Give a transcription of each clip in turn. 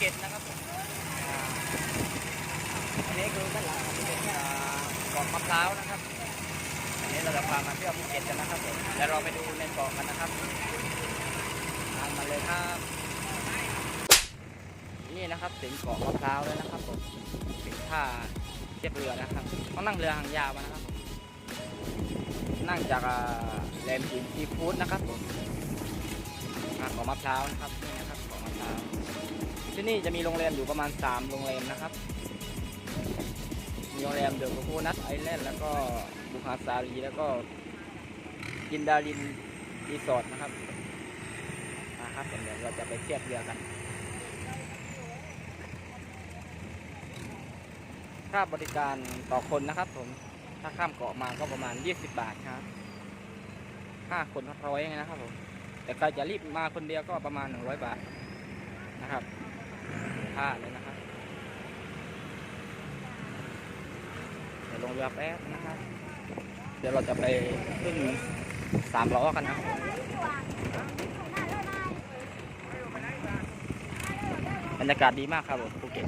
เก็ตนะครับผมอันนี้คือด้านหลังของภูเก็ตอ่าเกาะมะพร้าวนะครับ อันนี้เราจะพามาเที่ยวภูเก็ตกันนะครับผมเดี๋ยวเราไปดูในเกาะกันนะครับตามมาเลยครับ นี่นะครับถึงเกาะมะพร้าวแล้วนะครับผมถึงท่าเทียบเรือนะครับ ต้องนั่งเรือหางยาวมานะครับ นั่งจากแหลมหินซีฟู้ดนะครับผมมาเกาะมะพร้าวนะครับนี่นะครับเกาะมะพร้าว ที่นี่จะมีโรงแรมอยู่ประมาณ 3 โรงแรมนะครับ มีโรงแรมเดอะโคโคนัทไอแลนด์แล้วก็บุคาซารีแล้วก็ยินดารินรีสอร์ทนะครับนะครับเดี๋ยวเราจะไปเทียบเรือกัน ค่าบริการต่อคนนะครับผมถ้าข้ามเกาะมาก็ประมาณ 20 บาทครับห้าคนร้อยนะครับผม แต่ใครจะรีบมาคนเดียวก็ประมาณ 100 บาทนะครับ ค่าเลยนะครับเดี๋ยวลงเรือแป๊บนะครับ เดี๋ยวเราจะไปขึ้นสามล้อกันนะครับบรรยากาศดีมากครับผมภูเก็ต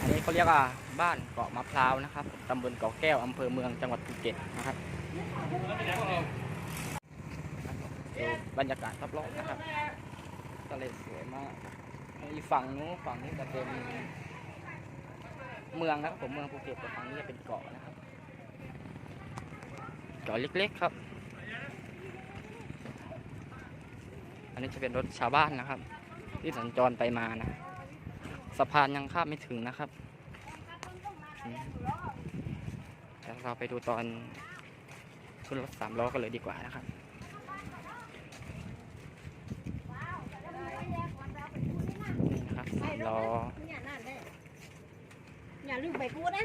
อันนี้เขาเรียกว่าบ้านเกาะมะพร้าวนะครับตำบลเกาะแก้วอำเภอเมืองจังหวัดภูเก็ตนะครับ บรรยากาศรอบๆนะครับทะเลสวยมากอีฝั่งนู้นฝั่งนี้จะเป็นเมืองนะครับผมเมืองภูเก็ตแต่ฝั่งนี้จะเป็นเกาะนะครับเกาะเล็กๆครับ อันนี้จะเป็นรถชาวบ้านนะครับ ที่สัญจรไปมานะสะพานยังข้ามไม่ถึงนะครับเดี๋ยวเราไปดูตอน ชุดรถสามล้อกันเลยดีกว่านะครับนี่นะครับสามล้ออย่าลืมไปกูดนะ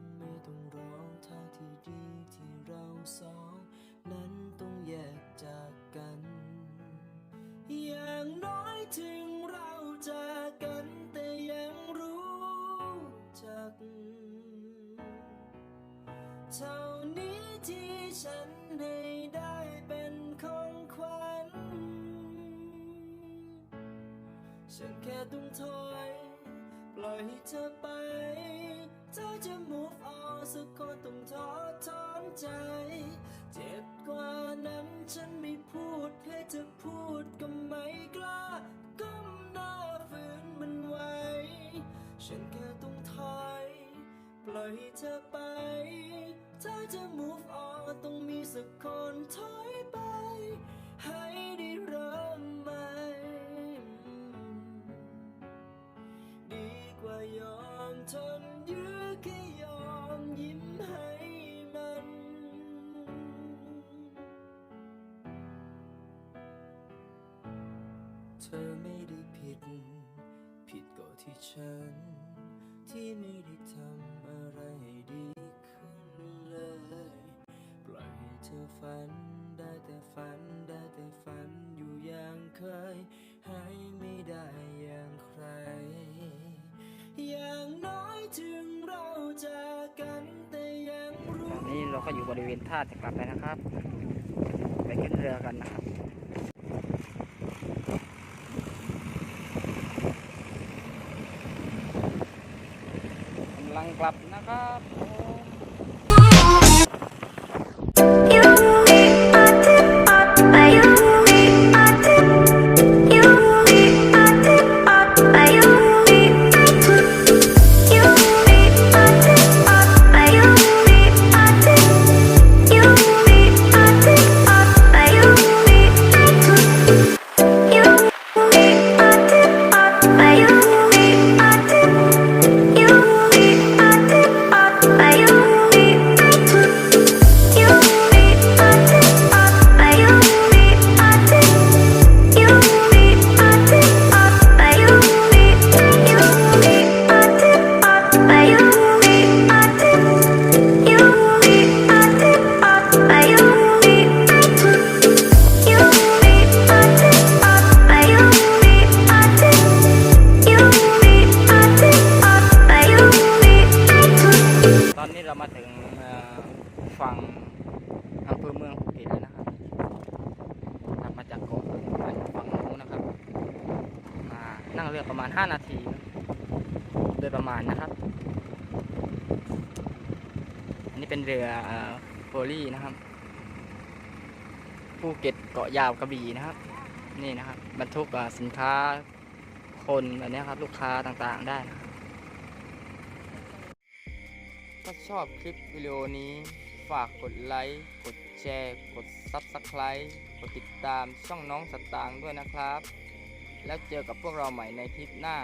เท่านี้ที่ฉันให้ได้เป็นของขวัญ ฉันแค่ต้องถอย ปล่อยให้เธอไป เธอจะ move on สักคนต้องท้อถอนใจ เจ็บกว่านั้นฉันไม่พูดให้เธอพูดก็ไม่กล้า ก้มหน้าฝืนมันไว้ ฉันแค่ต้องถอย ปล่อยให้เธอไป ถ้าจะ move on ต้องมีสักคนถอยไป ให้ได้เริ่มใหม่ดีกว่ายอมทนยื้อแค่ยอมยิ้มให้มันเธอไม่ได้ผิด ผิดก็ที่ฉัน ที่ไม่ได้ ฝัน ได้แต่ฝัน ได้แต่ฝันอยู่อย่างเคยให้ไม่ได้อย่างใคร อย่างน้อยถึงเราจากกันแต่ยังรู้ ตอนนี้เราก็อยู่บริเวณท่าจะกลับแล้วนะครับ ไปขึ้นเรือกันนะครับกำลังกลับนะครับ ยประมาณนะครับ อันนี้เป็นเรือโพลี่นะครับภูเก็ตเกาะยาวกระบี่นะครับ นี่นะครับบรรทุกสินค้าคนแบบนี้ครับ ลูกค้าต่างๆได้นะครับถ้าชอบคลิปวิดีโอนี้ฝากกดไลค์ กดแชร์ กด Subscribe กดติดตามช่องน้องสตางค์ด้วยนะครับ แล้วเจอกับพวกเราใหม่ในคลิปหน้า